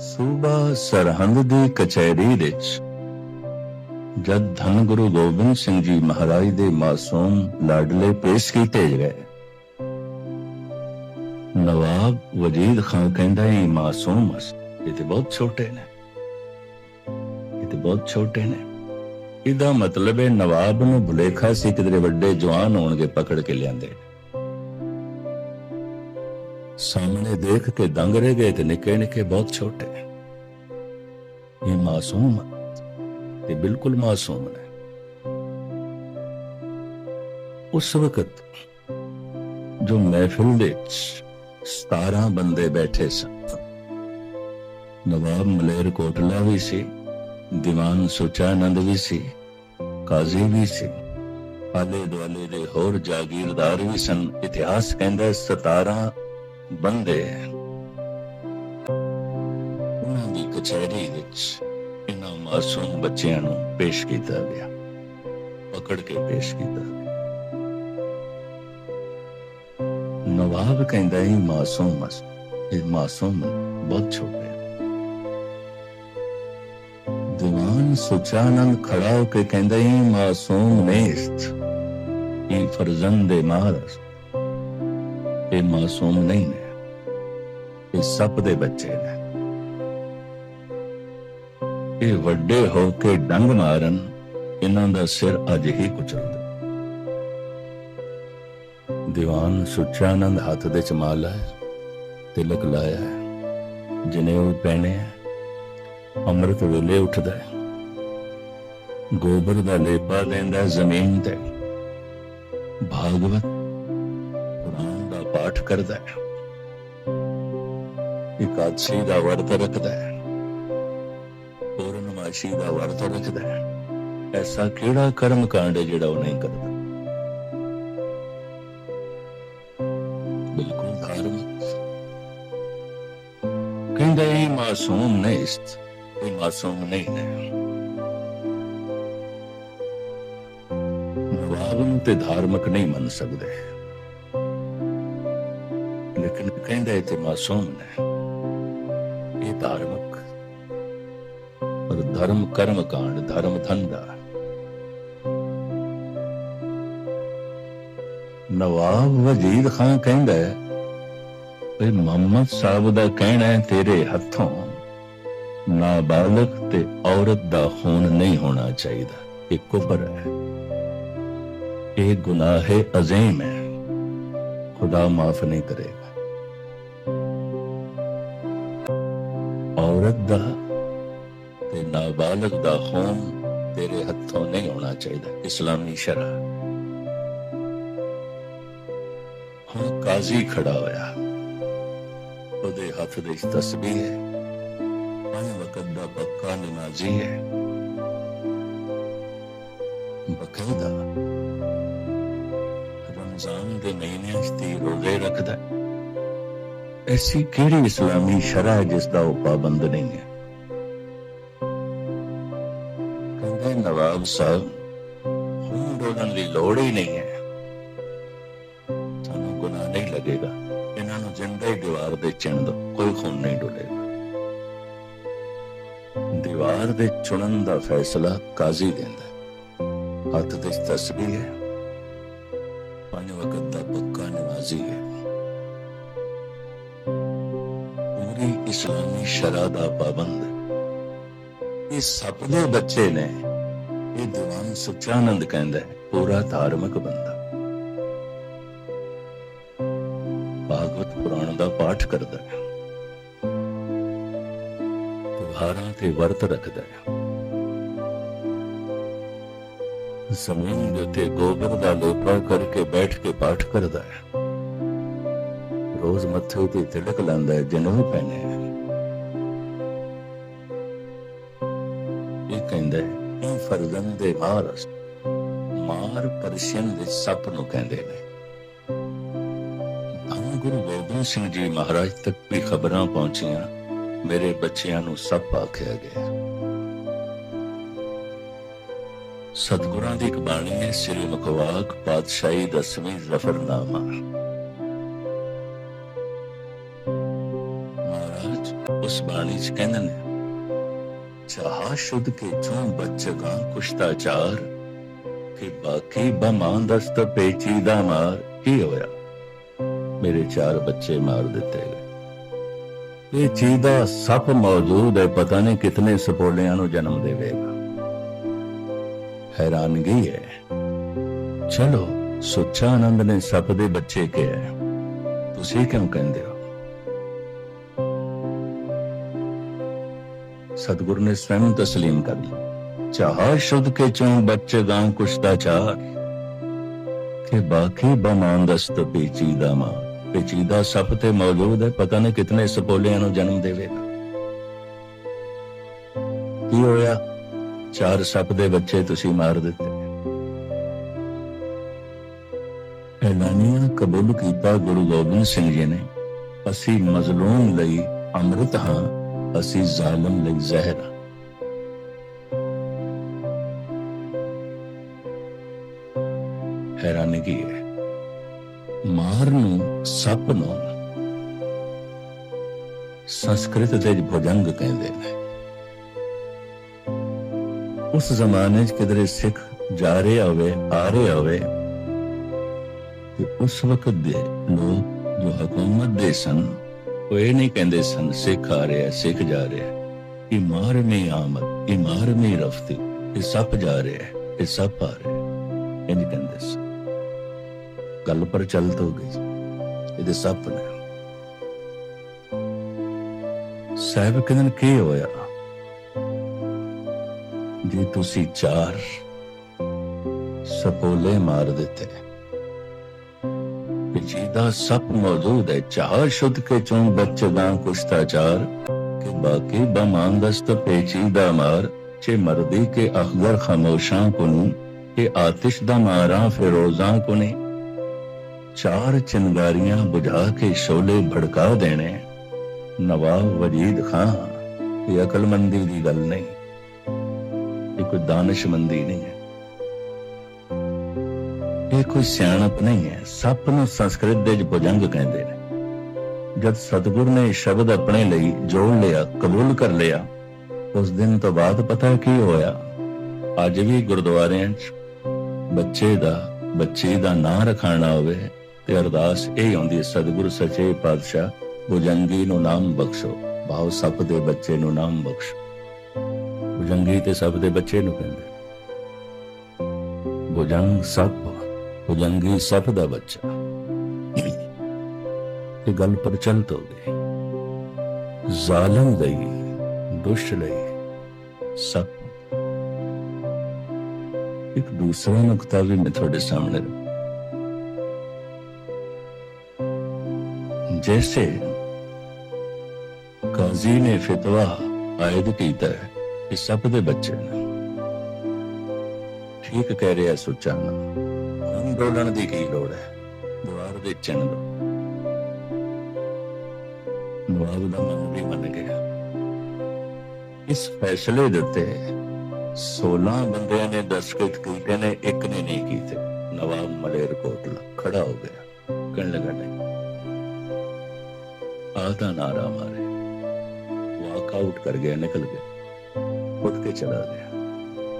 ਸੂਬਾ ਸਰਹੰਦ ਦੀ ਕਚਹਿਰੀ ਵਿੱਚ ਜਦ ਧੰਨ ਗੁਰੂ ਗੋਬਿੰਦ ਸਿੰਘ ਜੀ ਮਹਾਰਾਜ ਦੇ ਮਾਸੂਮ ਲਾਡਲੇ ਪੇਸ਼ ਕੀਤੇ ਗਏ, ਨਵਾਬ ਵਜੀਦ ਖਾਨ ਕਹਿੰਦਾ ਇਹ ਮਾਸੂਮ ਅਸ ਇਹ ਤੇ ਬਹੁਤ ਛੋਟੇ ਨੇ। ਇਹ ਤੇ ਬਹੁਤ ਛੋਟੇ ਨੇ। ਇਹਦਾ ਮਤਲਬ ਹੈ ਨਵਾਬ ਨੂੰ ਭੁਲੇਖਾ ਸੀ ਕਿਦਰੇ ਵੱਡੇ ਜਵਾਨ ਹੋਣਗੇ ਪਕੜ ਕੇ ਲਿਆਂਦੇ। ਸਾਹਮਣੇ ਦੇਖ ਕੇ ਦੰਗ ਰਹਿ ਗਏ ਤੇ ਨਿੱਕੇ ਨਿੱਕੇ ਬਹੁਤ ਛੋਟੇ। ਇਹ ਮਾਸੂਮ ਤੇ ਬਿਲਕੁਲ ਮਾਸੂਮ ਨੇ। ਉਸ ਵਕਤ ਜੋ ਮਹਿਫਿਲ ਵਿੱਚ 17 ਬੰਦੇ ਬੈਠੇ ਸਨ। ਨਵਾਬ ਮਲੇਰ ਕੋਟਲਾ ਵੀ ਸੀ, ਦੀਵਾਨ ਸੁਚਾਨੰਦ ਵੀ ਸੀ, ਕਾਜ਼ੀ ਵੀ ਸੀ ਆਲੇ ਦੁਆਲੇ ਦੇ ਹੋਰ ਜਾਗੀਰਦਾਰ ਵੀ ਸਨ। ਇਤਿਹਾਸ ਕਹਿੰਦਾ ਹੈ 17 ਬੰਦੇ ਉਹਨਾਂ ਦੀ ਕਚਹਿਰੀ ਵਿੱਚ ਇਹਨਾਂ ਮਾਸੂਮ ਬੱਚਿਆਂ ਨੂੰ ਪੇਸ਼ ਕੀਤਾ ਗਿਆ। ਪਕੜ ਕੇ ਪੇਸ਼ ਕੀਤਾ ਗਿਆ। ਨਵਾਬ ਕਹਿੰਦਾ ਇਹ ਮਾਸੂਮ ਮਸ ਇਹ ਮਾਸੂਮ ਬਹੁਤ ਛੋਟੇ ਦੀਵਾਨ ਸੁਚਾਨੰਦ ਖੜਾ ਹੋ ਕੇ ਕਹਿੰਦਾ ਇਹ ਮਾਸੂਮ ਨੇਸਤ ਇਹ ਫਰਜ਼ੰਦ ਮਾਰਸ ਇਹ ਮਾਸੂਮ ਨਹੀਂ ਨੇ। ਇਹ ਸੱਪ ਦੇ ਬੱਚੇ ਨੇ। ਇਹ ਵੱਡੇ ਹੋ ਕੇ ਡੰਗ ਮਾਰਨ, ਇਹਨਾਂ ਦਾ ਸਿਰ ਅੱਜ ਹੀ ਕੁਚਲਦਾ ਦੀਵਾਨ ਸੁਚਾਨੰਦ ਹੱਥ ਦੇ ਚ ਹੈ ਤਿਲਕ ਲਾਇਆ ਹੈ ਜਨੇਊ ਪਹਿਨੇ ਹੈ ਅੰਮ੍ਰਿਤ ਵੇਲੇ ਉੱਠਦਾ ਹੈ। ਗੋਬਰ ਦਾ ਲੇਪਾ ਲੈਂਦਾ ਜ਼ਮੀਨ ਤੇ। ਭਾਗਵਤ ਕੁਰਾਨ ਦਾ ਪਾਠ ਕਰਦਾ ਹੈ। ਇਕਾਦਸ਼ੀ ਦਾ ਵਰਤ ਰੱਖਦਾ ਹੈ। ਪੂਰਨਮਾਸ਼ੀ ਦਾ ਵਰਤ ਰੱਖਦਾ ਹੈ। ਐਸਾ ਕਿਹੜਾ ਕਰਮ ਕਾਂਡ ਹੈ ਜਿਹੜਾ ਉਹ ਨਹੀਂ ਕਰਦਾ? ਬਿਲਕੁਲ ਧਾਰਮਿਕ। ਕਹਿੰਦਾ ਇਹ ਮਾਸੂਮ ਨਹੀਂ ist ਇਹ ਮਾਸੂਮ ਨਹੀਂ ਹੈ ਨਵਾਬ ਤੇ ਧਾਰਮਿਕ ਨਹੀਂ ਮੰਨ ਸਕਦੇ। ਲੇਕਿਨ ਕਹਿੰਦਾ ਇਹ ਤੇ ਮਾਸੂਮ ਨੇ। ਇਹ ਧਾਰਮਿਕ ਪਰ ਧਰਮ ਕਰਮ ਕਾਂਡ ਧਰਮ ਧੰਦਾ ਨਵਾਬ ਵਜੀਦ ਖਾਨ ਕਹਿੰਦਾ ਹੈ ਵੀ ਮੁਹੰਮਦ ਸਾਹਿਬ ਦਾ ਕਹਿਣਾ ਹੈ ਤੇਰੇ ਹੱਥੋਂ ਨਾਬਾਲਗ ਤੇ ਔਰਤ ਦਾ ਖੂਨ ਨਹੀਂ ਹੋਣਾ ਚਾਹੀਦਾ ਇਹ ਕੁਫਰ ਹੈ ਇਹ ਗੁਨਾਹ ਹੈ ਅਜ਼ੀਮ ਹੈ ਖੁਦਾ ਮਾਫ ਨਹੀਂ ਕਰੇਗਾ ਔਰਤ ਦਾ ਤੇ ਨਾਬਾਲਗ ਦਾ ਖੂਨ ਤੇਰੇ ਹੱਥੋਂ ਨਹੀਂ ਹੋਣਾ ਚਾਹੀਦਾ, ਇਸਲਾਮੀ ਸ਼ਰਾ। ਹੁਣ ਕਾਜ਼ੀ ਖੜਾ ਹੋਇਆ। ਉਹਦੇ ਹੱਥ ਦੇ ਵਿੱਚ ਤਸਬੀਹ ਹੈ। ਪੰਜ ਵਕਤ ਦਾ ਪੱਕਾ ਨਮਾਜ਼ੀ ਹੈ। ਬਕਾਇਦਾ ਰਮਜ਼ਾਨ ਦੇ ਮਹੀਨੇ ਚ ਤੀ ਰੋਜ਼ੇ ਰੱਖਦਾ ਹੈ। ਐਸੀ ਕਿਹੜੀ ਇਸਲਾਮੀ ਸ਼ਰਅ ਹੈ ਜਿਸ ਦਾ ਉਹ ਪਾਬੰਦ ਨਹੀਂ ਹੈ? ਕਹਿੰਦੇ ਨਵਾਬ ਸਾਹਿਬ, ਖੂਨ ਡੋਲਣ ਦੀ ਲੋੜ ਹੀ ਨਹੀਂ ਹੈ। ਸਾਨੂੰ ਗੁਨਾਹ ਨਹੀਂ ਲੱਗੇਗਾ। ਇਹਨਾਂ ਨੂੰ ਜਿੰਦਾ ਹੀ ਦੀਵਾਰ ਦੇ ਚਿਣ ਦੋ ਕੋਈ ਖੂਨ ਨਹੀਂ ਡੁੱਲੇਗਾ। ਦੀਵਾਰ ਦੇ ਚੁਣਨ ਦਾ ਫੈਸਲਾ ਕਾਜ਼ੀ ਦਿੰਦਾ ਹੱਥ ਦੇ ਤਸਬੀਹ ਹੈ। ਇਹ ਸਭ ਦੇ ਬੱਚੇ ਨੇ। ਇਹ ਦੀਵਾਨ ਸੁਚਾਨੰਦ ਕਹਿੰਦਾ ਹੈ, ਪੂਰਾ ਧਾਰਮਿਕ ਬੰਦਾ। ਭਾਗਵਤ ਪੁਰਾਣ ਦਾ ਪਾਠ ਕਰਦਾ ਹੈ। ਤਿਉਹਾਰਾਂ ਤੇ ਵਰਤ ਰੱਖਦਾ ਹੈ। ਜ਼ਮੀਨ ਦੇ ਉੱਤੇ ਗੋਬਰ ਦਾ ਲੋਪਾ ਕਰਕੇ ਬੈਠ ਕੇ ਪਾਠ ਕਰਦਾ ਹੈ। ਰੋਜ਼ ਮੱਥੇ ਤੇ ਤਿਲਕ ਲਾਉਂਦਾ ਹੈ, ਜਨਮ ਪਹਿਨੇ ਇਹ ਕਹਿੰਦਾ ਹੈ ਫਰਜ਼ਨ ਦੇ ਮਾਰਸ ਮਾਰ ਪਰਸ਼ੀਅਨ ਦੇ ਸੱਪ ਨੂੰ ਕਹਿੰਦੇ ਨੇ। ਧੰਨ ਗੁਰੂ ਗੋਬਿੰਦ ਸਿੰਘ ਜੀ ਮਹਾਰਾਜ ਤੱਕ ਵੀ ਖਬਰਾਂ ਪਹੁੰਚੀਆਂ, ਮੇਰੇ ਬੱਚਿਆਂ ਨੂੰ ਸੱਪ ਆਖਿਆ ਗਿਆ। ਸਤਿਗੁਰਾਂ ਦੀ ਇੱਕ ਬਾਣੀ ਹੈ ਸ੍ਰੀ ਮੁਖਵਾਕ ਪਾਤਸ਼ਾਹੀ ਦਸਵੀਂ ਜ਼ਫਰਨਾਮਾ। ਮਹਾਰਾਜ, ਉਸ ਬਾਣੀ ਚ ਕਹਿੰਦੇ ਨੇ ਚਾਹ ਸ਼ੁੱਧ ਕੇ ਚੋਂ ਬੱਚਗਾ ਕੁਸ਼ਤਾਚਾਰ ਕਿ ਬਾਕੀ ਬਮਾਂ ਦਸਤ ਪੇਚੀ ਦਾ ਮਾਰ। ਕੀ ਹੋਇਆ? ਮੇਰੇ ਚਾਰ ਬੱਚੇ ਮਾਰ ਦਿੱਤੇ ਗਏ। ਇਹ ਚੀਜ਼ ਸੱਪ ਮੌਜੂਦ ਹੈ, ਪਤਾ ਨਹੀਂ ਕਿਤਨੇ ਸਪੋਲਿਆਂ ਨੂੰ ਜਨਮ ਦੇਵੇਗਾ। ਹੈਰਾਨਗੀ ਹੈ। ਚਲੋ, ਸੁੱਚਾ ਆਨੰਦ ਨੇ ਸੱਪ ਦੇ ਬੱਚੇ ਕਿਹਾ, ਤੁਸੀਂ ਕਿਉਂ ਕਹਿੰਦੇ ਹੋ? ਸਤਿਗੁਰੂ ਨੇ ਸਵੈਮ ਤਸਲੀਮ ਕਰ ਲਈ। ਚਾਹ ਸ਼ੁੱਧ ਕੇ ਚੋਂ ਬੱਚੇ ਗਾਂ ਕੁਸ਼ਤਾ ਚਾਰ। ਕਿ ਬਾਕੀ ਬਮਾਂਦਸਤ ਪੇਚੀਦਾ ਮਾਂ। ਪੇਚੀਦਾ ਸੱਪ ਤੇ ਮੌਜੂਦ ਹੈ, ਪਤਾ ਨਹੀਂ ਕਿਤਨੇ ਸਪੋਲਿਆਂ ਨੂੰ ਜਨਮ ਦੇਵੇਗਾ। ਕੀ ਹੋਇਆ? ਚਾਰ ਸੱਪ ਦੇ ਬੱਚੇ ਤੁਸੀਂ ਮਾਰ ਦਿੱਤੇ। ਐਲਾਨੀਆਂ ਕਬੂਲ ਕੀਤਾ ਗੁਰੂ ਗੋਬਿੰਦ ਸਿੰਘ ਜੀ ਨੇ, ਅਸੀਂ ਮਜ਼ਲੂਮ ਲਈ ਅੰਮ੍ਰਿਤ ਹਾਂ। ਅਸੀਂ ਜ਼ਾਲਮ ਲਈ ਜ਼ਹਿਰ ਹਾਂ ਹੈਰਾਨਗੀ ਹੈ। ਮਾਰ ਨੂੰ ਸੱਪ ਨੂੰ ਸੰਸਕ੍ਰਿਤ ਦੇ ਭੁਜੰਗ ਕਹਿੰਦੇ ਨੇ। ਉਸ ਜ਼ਮਾਨੇ 'ਚ ਕਿਧਰੇ ਸਿੱਖ ਜਾ ਰਹੇ ਹੋਵੇ, ਆ ਰਹੇ ਹੋਵੇ ਕਿ ਉਸ ਵਕਤ ਦੇ ਲੋਕ ਜੋ ਹਕੂਮਤ ਦੇ ਸਨ ਉਹ ਇਹ ਨਹੀਂ ਕਹਿੰਦੇ ਸਨ ਸਿੱਖ ਆ ਰਿਹਾ, ਸਿੱਖ ਜਾ ਰਿਹਾ। ਇਹ ਮਾਰਮੀ ਆਮਦ, ਇਹ ਮਾਰਮੀ ਰਫਤੀ, ਇਹ ਸੱਪ ਜਾ ਰਿਹਾ, ਇਹ ਸੱਪ ਆ ਰਿਹਾ। ਇਹ ਨਹੀਂ ਕਹਿੰਦੇ ਸਨ ਗੱਲ ਪਰ ਚੱਲਤ ਹੋ ਗਈ। ਇਹਦੇ ਸੱਪ ਨੇ। ਸਾਹਿਬ ਕਹਿੰਦੇ ਕੀ ਹੋਇਆ? ਜੇ ਤੁਸੀਂ ਚਾਰ ਸਪੋਲੇ ਮਾਰ ਦਿੱਤੇ ਪਿਛੀਦਾ ਸੱਪ ਮੌਜੂਦ ਹੈ। ਚਾਹ ਸ਼ੁੱਧ ਕੇ ਚੋਂ ਬੱਚਦਾ ਕੁਸ਼ਤਾਚਾਰ ਕਿ ਬਾਕੀ ਬਮਾਂਦਸਤ ਪੇਚੀਦਾ ਮਾਰ। ਚੇ ਮਰਦੀ ਕੇ ਅਖਦਰ ਖਾਮੋਸ਼ਾਂ ਕੁਨੂ। ਕਿ ਆਤਿਸ਼ ਦਾ ਮਾਰਾਂ ਫਿਰੋਜ਼ਾਂ ਕੁਨੇ। ਚਾਰ ਚਿੰਗਾਰੀਆਂ ਬੁਝਾ ਕੇ ਸ਼ੋਲੇ ਭੜਕਾ ਦੇਣੇ। ਨਵਾਬ ਵਜੀਦ ਖਾਨ ਇਹ ਅਕਲਮੰਦੀ ਦੀ ਗੱਲ ਨਹੀਂ। ਇਹ ਕੋਈ ਦਾਨਸ਼ਮੰਦੀ ਨਹੀਂ ਹੈ। ਇਹ ਕੋਈ ਸਿਆਣਪ ਨਹੀਂ ਹੈ। ਸੱਪ ਨੂੰ ਸੰਸਕ੍ਰਿਤ ਦੇ ਵਿੱਚ ਭੁਜੰਗ ਕਹਿੰਦੇ ਨੇ। ਜਦ ਸਤਿਗੁਰ ਨੇ ਸ਼ਬਦ ਆਪਣੇ ਲਈ ਜੋੜ ਲਿਆ, ਕਬੂਲ ਕਰ ਲਿਆ, ਉਸ ਦਿਨ ਤੋਂ ਬਾਅਦ ਪਤਾ ਕੀ ਹੋਇਆ? ਅੱਜ ਵੀ ਗੁਰਦੁਆਰਿਆਂ 'ਚ ਬੱਚੇ ਦਾ ਬੱਚੇ ਦਾ ਨਾਂ ਰਖਾਣਾ ਹੋਵੇ ਤੇ ਅਰਦਾਸ ਇਹ ਹੁੰਦੀ ਹੈ, ਸਤਿਗੁਰ ਸੱਚੇ ਪਾਤਸ਼ਾਹ, ਭੁਜੰਗੀ ਨੂੰ ਨਾਮ ਬਖਸ਼ੋ। ਭਾਵ ਸੱਪ ਦੇ ਬੱਚੇ ਨੂੰ ਨਾਮ ਬਖਸ਼ੋ। ਭੁਜੰਗੀ ਤੇ ਸੱਪ ਦੇ ਬੱਚੇ ਨੂੰ ਕਹਿੰਦੇ ਭੁਜੰਗ ਸੱਪ ਭੁਜੰਗੀ ਸੱਪ ਦਾ ਬੱਚਾ। ਇਹ ਗੱਲ ਪ੍ਰਚਲਿਤ ਹੋ ਗਈ। ਜ਼ਾਲਮ ਲਈ, ਦੁਸ਼ਟ ਲਈ, ਸੱਪ। ਇੱਕ ਦੂਸਰਾ ਨੁਕਤਾ ਵੀ ਮੈਂ ਤੁਹਾਡੇ ਸਾਹਮਣੇ जैसे ਕਾਜ਼ੀ ਨੇ ਫਤਵਾ ਆਇਦ ਕੀਤਾ ਹੈ ਕਿ ਸਭ ਦੇ ਬੱਚੇ ਨੇ। ਠੀਕ ਕਹਿ ਰਿਹਾ ਸੁੱਚਾ ਡੋਲਣ ਦੀ ਕੀ ਲੋੜ ਹੈ? ਦੁਆਰ ਦੇ ਦੋ। ਨਵਾਬ ਦਾ ਮਨ ਵੀ ਮੰਨ ਗਿਆ। ਇਸ ਫੈਸਲੇ ਦੇ ਉੱਤੇ 16 ਬੰਦਿਆਂ ਨੇ ਦਸਤਖਤ ਕੀਤੇ ਨੇ, ਇੱਕ ਨੇ ਨਹੀਂ ਕੀਤੇ। ਨਵਾਬ ਮਲੇਰ ਕੋਟਲਾ ਖੜਾ ਹੋ ਗਿਆ। ਕਹਿਣ ਲੱਗਾ, ਨਹੀਂ। ਆਦਾ ਨਾਰਾ ਮਾਰੇ। ਵਾਕ ਆਊਟ ਕਰ ਗਿਆ, ਨਿਕਲ ਗਿਆ। ਉੱਠ ਕੇ ਚਲਾ ਗਿਆ।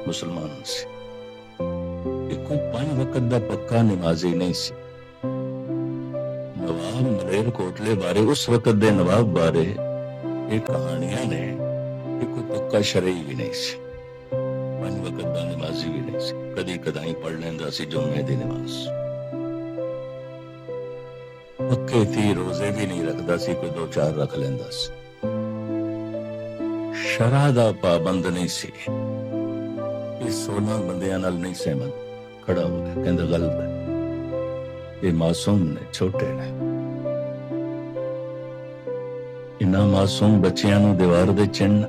ਮੁਸਲਮਾਨ ਸੀ। ਇਹ ਕੋਈ ਪੰਜ ਵਕਤ ਦਾ ਪੱਕਾ ਨਮਾਜ਼ੀ ਨਹੀਂ ਸੀ। ਨਵਾਬ ਮਲੇਰ ਕੋਟਲੇ ਬਾਰੇ, ਉਸ ਵਕਤ ਦੇ ਨਵਾਬ ਬਾਰੇ ਇਹ ਕਹਾਣੀਆਂ ਨੇ ਕਿ ਕੋਈ ਪੱਕਾ ਸ਼ਰਈ ਵੀ ਨਹੀਂ ਸੀ। ਪੰਜ ਵਕਤ ਦਾ ਨਮਾਜ਼ੀ ਵੀ ਨਹੀਂ ਸੀ। ਕਦੀ ਕਦਾਈ ਪੜ ਲੈਂਦਾ ਸੀ ਜੁਮੇ ਦੀ ਨਮਾਜ਼ ਪੱਕੇ ਸੀ ਰੋਜ਼ੇ ਵੀ ਨਹੀਂ ਰੱਖਦਾ ਸੀ, ਕੋਈ ਦੋ ਚਾਰ ਰੱਖ ਲੈਂਦਾ ਸੀ। ਸ਼ਰਾ ਦਾ ਪਾਬੰਦ ਨਹੀਂ ਸੀ। ਇਹ 16 ਬੰਦਿਆਂ ਨਾਲ ਨਹੀਂ ਸਹਿਮਤ। ਖੜਾ ਹੋ ਗਿਆ ਕਹਿੰਦਾ ਗਲਤ ਹੈ। ਇਹ ਮਾਸੂਮ ਨੇ, ਛੋਟੇ ਨੇ। ਇਨਾ ਮਾਸੂਮ ਬੱਚਿਆਂ ਨੂੰ ਦੀਵਾਰ ਦੇ ਚਿੰਨ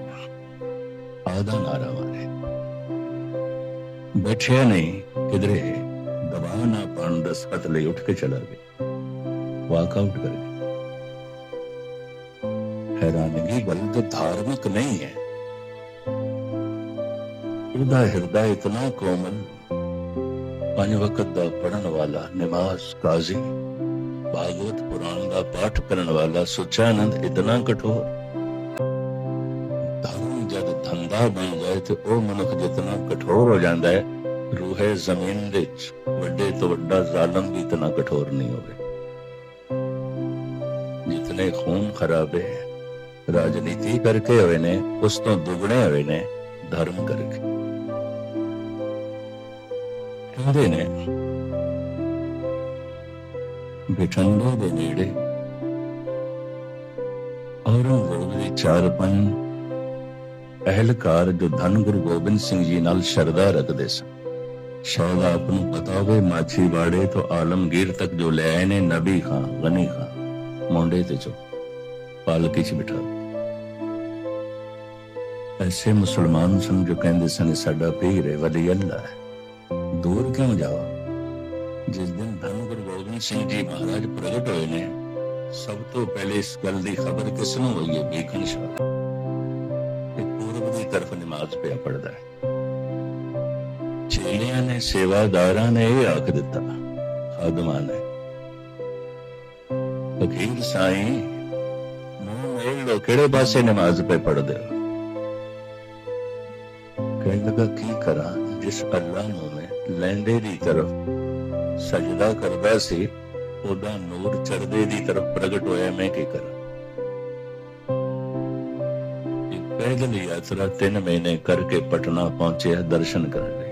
ਆਦਾ ਨਾਰਾ ਮਾਰੇ ਬੈਠਿਆ ਨਹੀਂ, ਕਿਧਰੇ ਦਬਾਅ ਨਾ ਪਾਣ ਦਾ ਸਖਤ ਲਈ ਉੱਠ ਕੇ ਚਲਾ ਗਿਆ। ਵਾਕ ਆਊਟ ਕਰ ਗਈ ਹੈਰਾਨਗੀ ਗੱਲ ਧਾਰਮਿਕ ਨਹੀਂ ਹੈ। ਉਹਦਾ ਹਿਰਦਾ ਇਤਨਾ ਕੋਮਲ ਪੰਜ ਵਕਤ ਦਾ ਪੜਨ ਵਾਲਾ ਨਮਾਜ਼ ਕਾਜ਼ੀ, ਭਾਗਵਤ ਪੁਰਾਣ ਦਾ ਪਾਠ ਕਰਨ ਵਾਲਾ ਸੁਚਾਨੰਦ ਇਤਨਾ ਕਠੋਰ। ਜਦ ਧੰਦਾ ਬਣ ਜਾਏ ਤੇ ਉਹ ਮਨੁੱਖ ਜਿਤਨਾ ਕਠੋਰ ਹੋ ਜਾਂਦਾ ਹੈ, ਰੂਹੇ ਜ਼ਮੀਨ ਵਿੱਚ ਵੱਡੇ ਤੋਂ ਵੱਡਾ ਜ਼ਾਲਮ ਵੀ ਇਤਨਾ ਕਠੋਰ ਨਹੀਂ ਹੋਵੇ। ਜਿਤਨੇ ਖੂਨ ਖਰਾਬੇ ਰਾਜਨੀਤੀ ਕਰਕੇ ਹੋਏ ਨੇ, ਉਸ ਤੋਂ ਦੁਗਣੇ ਹੋਏ ਨੇ, ਧਰਮ ਕਰਕੇ। ਕਹਿੰਦੇ ਨੇ ਬਿਠੰਡੇ ਦੇ ਨੇੜੇ ਔਰੰਗਜ਼ੇਬ ਦੇ ਚਾਰ ਪੰਜ ਅਹਿਲਕਾਰ ਜੋ ਧੰਨ ਗੁਰੂ ਗੋਬਿੰਦ ਸਿੰਘ ਜੀ ਨਾਲ ਸ਼ਰਧਾ ਰੱਖਦੇ ਸਨ। ਸ਼ਾਇਦ ਆਪ ਨੂੰ ਪਤਾ ਹੋਵੇ, ਮਾਛੀਵਾੜੇ ਤੋਂ ਆਲਮਗੀਰ ਤੱਕ ਜੋ ਲੈ ਆਏ ਨੇ ਨਬੀ ਖਾਨ ਗਨੀ ਖਾਨ ਮੋਂਡੇ ਤੇ ਚੋ ਪਾਲਕੀ ਚ ਬਿਠਾ ਐਸੇ ਮੁਸਲਮਾਨ ਸਨ ਜੋ ਕਹਿੰਦੇ ਸਨ ਸਾਡਾ ਪੀਰ ਹੈ, ਵਲੀ ਅੱਲਾ ਹੈ। ਦੂਰ ਕਿਉਂ ਜਾਓ ਜਿਸ ਦਿਨ ਧੰਨ ਗੁਰੂ ਗੋਬਿੰਦ ਸਿੰਘ ਜੀ ਮਹਾਰਾਜ ਪ੍ਰਗਟ ਹੋਏ ਨੇ, ਸਭ ਤੋਂ ਪਹਿਲੇ ਇਸ ਗੱਲ ਦੀ ਖਬਰ ਕਿਸ ਨੂੰ ਹੋਈ ਹੈ ਬੀਕਨ ਸ਼ਾਹ? ਤੇ ਪੂਰਬ ਦੀ ਤਰਫ ਨਮਾਜ਼ ਪਿਆ ਪੜਦਾ ਹੈ। ਚੇਲਿਆਂ ਨੇ, ਸੇਵਾਦਾਰਾਂ ਨੇ ਇਹ ਆਖ ਦਿੱਤਾ ਖਾਦਮਾਂ ਨੇ ਫਕੀਰ ਸਾਈਂ ਨੂੰ ਇਹ ਲੋ ਕਿਹੜੇ ਪਾਸੇ ਨਮਾਜ਼ ਪੇ ਪੜਦੇ ਹੋ? ਕਹਿਣ ਲੱਗਾ, ਕੀ ਕਰਾਂ? ਜਿਸ ਅੱਲਾ ਨੂੰ ਮੈਂ ਦੀ ਤਰਫ, ਸਜਦਾ ਕਰਦਾ ਸੀ, ਉਹਦਾ ਨੂਰ ਚੜਦੇ ਦੀ ਤਰਫ ਪ੍ਰਗਟ ਹੋਇਆ, ਮੈਂ ਕੀ ਕਰਾਂ? ਪੈਦਲ ਯਾਤਰਾ ਤਿੰਨ ਮਹੀਨੇ ਕਰਕੇ ਪਟਨਾ ਪਹੁੰਚਿਆ, ਦਰਸ਼ਨ ਕਰਨ ਲਈ।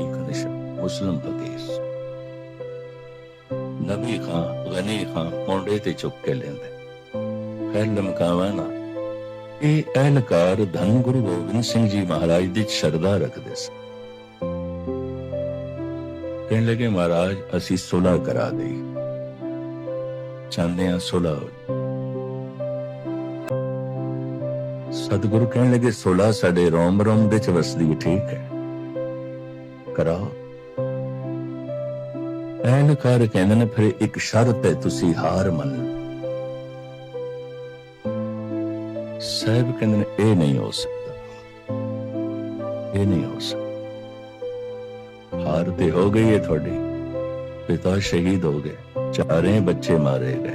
ਇੱਕ ਮੁਸਲਮ ਫਕੀਰ ਨਬੀ ਖਾਂ, ਗਨੀ ਖਾਂ ਪੌਂਡੇ ਤੇ ਚੁੱਕ ਕੇ ਲੈਂਦੇ ਖੈਰ, ਲਮਕਾਵਾ ਨਾ। ਇਹ ਅਹਿਲਕਾਰ ਧੰਨ ਗੁਰੂ ਗੋਬਿੰਦ ਸਿੰਘ ਜੀ ਮਹਾਰਾਜ ਦੀ ਸ਼ਰਧਾ ਰੱਖਦੇ ਸੀ ਕਹਿਣ ਲੱਗੇ, ਮਹਾਰਾਜ, ਅਸੀਂ ਸੁਲ੍ਹਾ ਕਰਾ ਦੇ ਚਾਹੁੰਦੇ ਹਾਂ ਸੁਲ੍ਹਾ ਸਤਿਗੁਰੂ ਕਹਿਣ ਲੱਗੇ, ਸੁਲ੍ਹਾ ਸਾਡੇ ਰੋਮ ਰੋਮ ਦੇ ਚ ਵਸਦੀ ਠੀਕ ਹੈ। ਕਰਾਓ। ਐਨਕਾਰ ਕਹਿੰਦੇ ਨੇ, ਫਿਰ ਇੱਕ ਸ਼ਰਤ ਹੈ, ਤੁਸੀਂ ਹਾਰ ਮੰਨ। ਲਓ ਸਾਹਿਬ ਕਹਿੰਦੇ ਨੇ, ਇਹ ਨਹੀਂ ਹੋ ਸਕਦਾ। ਇਹ ਨਹੀਂ ਹੋ ਸਕਦਾ। ਹਾਰ ਤੇ ਹੋ ਗਈ ਹੈ ਤੁਹਾਡੀ। ਪਿਤਾ ਸ਼ਹੀਦ ਹੋ ਗਏ। ਚਾਰੇ ਬੱਚੇ ਮਾਰੇ ਗਏ।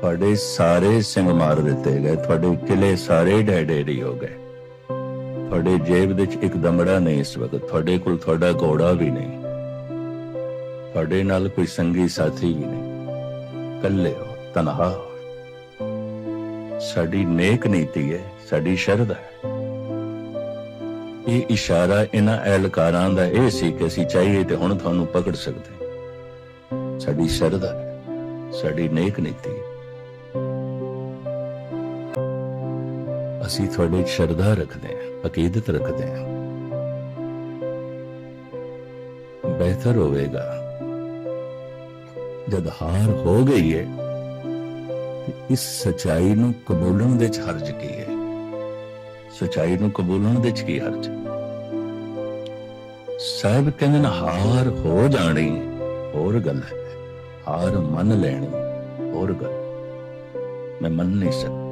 ਤੁਹਾਡੇ ਸਾਰੇ ਸਿੰਘ ਮਾਰ ਦਿੱਤੇ ਗਏ। ਤੁਹਾਡੇ ਕਿਲੇ ਸਾਰੇ ਡੈਡੇਰੀ ਹੋ ਗਏ। ਤੁਹਾਡੇ ਜੇਬ ਵਿੱਚ ਇੱਕ ਦਮੜਾ ਨਹੀਂ ਇਸ ਵਕਤ। ਤੁਹਾਡੇ ਕੋਲ ਤੁਹਾਡਾ ਘੋੜਾ ਵੀ ਨਹੀਂ। ਤੁਹਾਡੇ ਨਾਲ ਕੋਈ ਸੰਗੀ ਸਾਥੀ ਵੀ ਨਹੀਂ। ਕੱਲੇ ਹੋ, ਤਨਹਾ ਹੋ। ਸਾਡੀ ਨੇਕ ਨੀਤੀ ਹੈ, ਸਾਡੀ ਸ਼ਰਧਾ ਹੈ। ਇਹ ਇਸ਼ਾਰਾ ਇਹਨਾਂ ਐਲਕਾਰਾਂ ਦਾ ਇਹ ਸੀ ਕਿ ਅਸੀਂ ਚਾਹੀਏ ਤੇ ਹੁਣ ਤੁਹਾਨੂੰ ਪਕੜ ਸਕਦੇ ਸਾਡੀ ਸ਼ਰਧਾ ਸਾਡੀ ਨੇਕ ਨੀਤੀ ਅਸੀਂ ਤੁਹਾਡੇ ਸ਼ਰਧਾ ਰੱਖਦੇ ਹਾਂ, ਅਕੀਦਤ ਰੱਖਦੇ ਹਾਂ। ਬਿਹਤਰ ਹੋਵੇਗਾ। ਜਦ ਹਾਰ ਹੋ ਗਈ ਹੈ ਇਸ ਸਚਾਈ ਨੂੰ ਕਬੂਲਣ ਦੇ ਚ ਹਰਜ ਕੀ ਹੈ? ਸਚਾਈ ਨੂੰ ਕਬੂਲਣ ਦੇ ਚ ਕੀ ਹਰਜ ਸਾਹਿਬ ਕਹਿੰਦੇ ਨੇ, ਹਾਰ ਹੋ ਜਾਣੀ, ਹੋਰ ਗੱਲ ਹੈ। ਹਾਰ ਮੰਨ ਲੈਣੀ, ਹੋਰ ਗੱਲ। ਮੈਂ ਮੰਨ ਨਹੀਂ ਸਕਦਾ।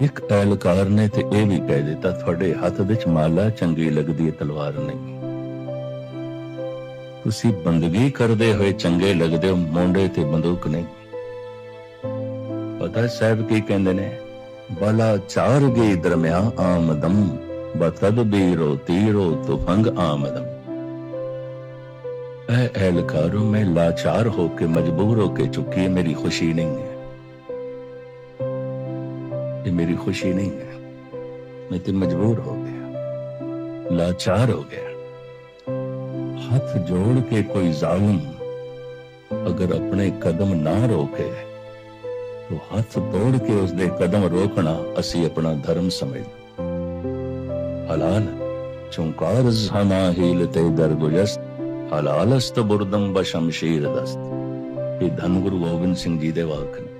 ਇੱਕ ਐਲਕਾਰ ਨੇ ਤੇ ਇਹ ਵੀ ਕਹਿ ਦਿੱਤਾ, ਤੁਹਾਡੇ ਹੱਥ ਵਿੱਚ ਮਾਲਾ ਚੰਗੀ ਲੱਗਦੀ ਹੈ, ਤਲਵਾਰ ਨਹੀਂ। ਤੁਸੀਂ ਬੰਦਗੀ ਕਰਦੇ ਹੋਏ ਚੰਗੇ ਲੱਗਦੇ ਹੋ, ਮੋਢੇ ਤੇ ਬੰਦੂਕ ਨਹੀਂ। ਪਤਾ ਹੈ ਸਾਹਿਬ ਕੀ ਕਹਿੰਦੇ ਨੇ ਬਲਾ ਚਾਰ ਗੇ ਦਰਮਿਆ ਆਮਦਮ ਬਤਦ ਬੀਰੋ ਤੀਰੋ ਤੁਫੰਗ ਆਮਦਮ ਐ ਐਲਕਾਰੋ ਮੈਂ ਲਾਚਾਰ ਹੋ ਕੇ ਮਜਬੂਰ ਹੋ ਕੇ ਚੁੱਕੀ ਹੈ ਮੇਰੀ ਖੁਸ਼ੀ ਨਹੀਂ ਹੈ ਇਹ ਮੇਰੀ ਖੁਸ਼ੀ ਨਹੀਂ ਹੈ ਮੈਂ ਤੇ ਮਜਬੂਰ ਹੋ ਗਿਆ ਲਾਚਾਰ ਹੋ ਗਿਆ ਹੱਥ ਜੋੜ ਕੇ ਕੋਈ ਜ਼ਾਲਮ ਅਗਰ ਆਪਣੇ ਕਦਮ ਨਾ ਹੱਥ ਤੋੜ ਕੇ ਉਸਦੇ ਕਦਮ ਰੋਕਣਾ ਅਸੀਂ ਆਪਣਾ ਧਰਮ ਸਮਝਦੇ ਹਲਾਲ, ਚੁੰਕਾਰ ਹੀਲ ਤੇ ਦਰਗੁਜਸਤ ਹਲਾਲਸਤ ਬੁਰਦਮ ਬਸ਼ਮਸ਼ੀਰ ਦਸਤ ਇਹ ਧੰਨ ਗੁਰੂ ਗੋਬਿੰਦ ਸਿੰਘ ਜੀ ਦੇ ਵਾਕ ਨੇ।